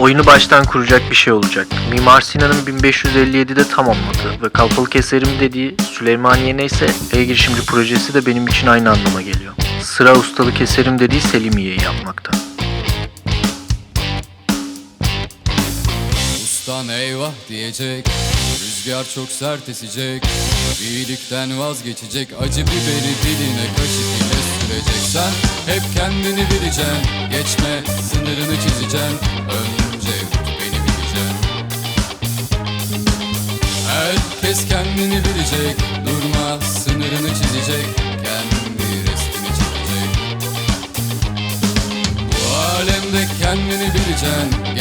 oyunu baştan kuracak bir şey olacak. Mimar Sinan'ın 1557'de tamamladığı ve Kalfalık eserim dediği Süleymaniye neyse e-girişimci projesi de benim için aynı anlama geliyor. Sıra ustalık eserim dediği Selimiye'yi yapmakta. Ustan eyvah diyecek Rüzgar çok sert esecek İyilikten vazgeçecek Acı biberi diline kaşık ile sürecek hep kendini bileceksin Geçme sınırını çizeceksin Kendini bilecek Durma sınırını çizecek Kendi resmini çizecek. Bu alemde kendini bileceksin